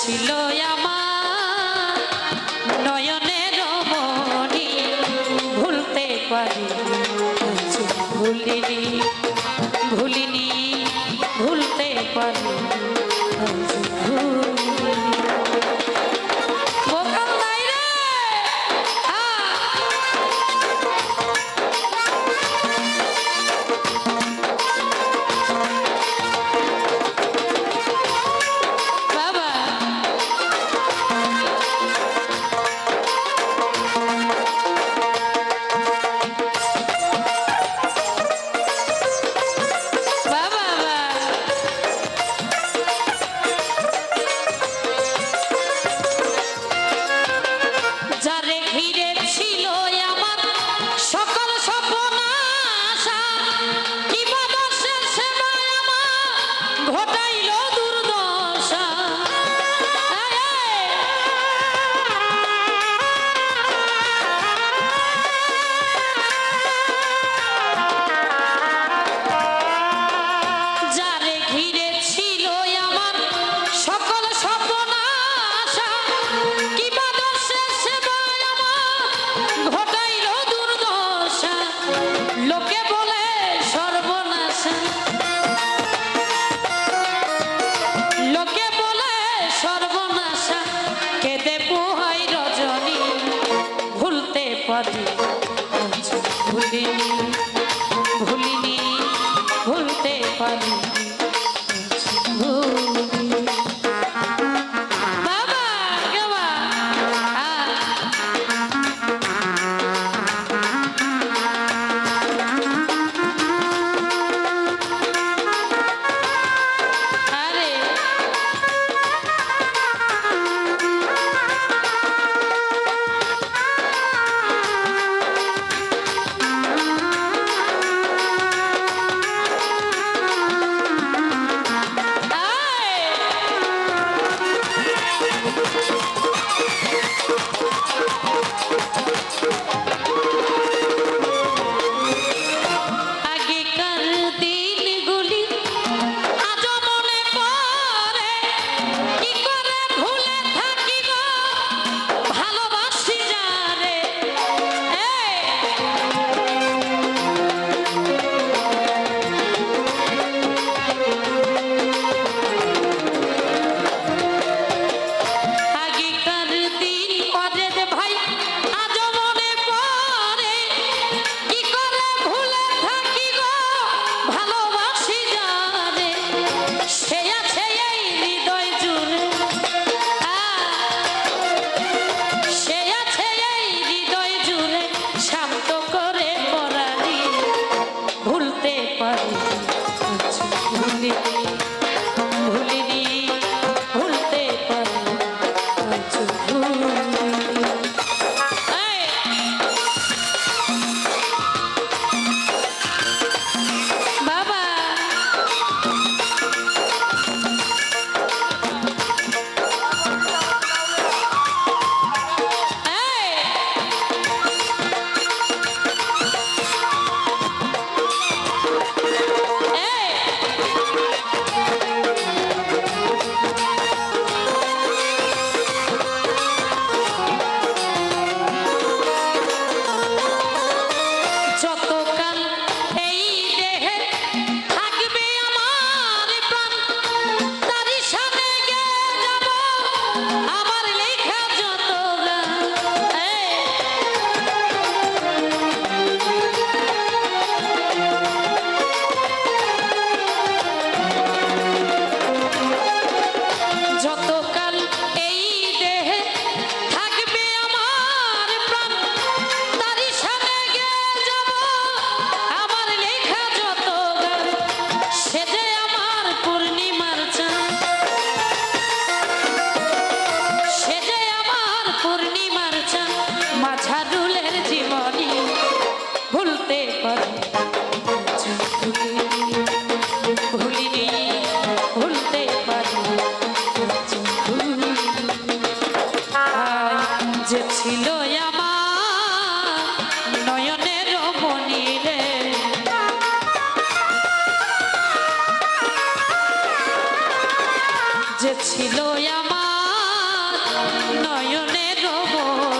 ছিল আমার ভুলিনি ভুলিনি ভুলতে পারি। পদে ভুলিনি ভুলিনি ভুলতে পারি। যে ছিল আমার নয়নের মনি রে। যে ছিল আমার নয়নের মনি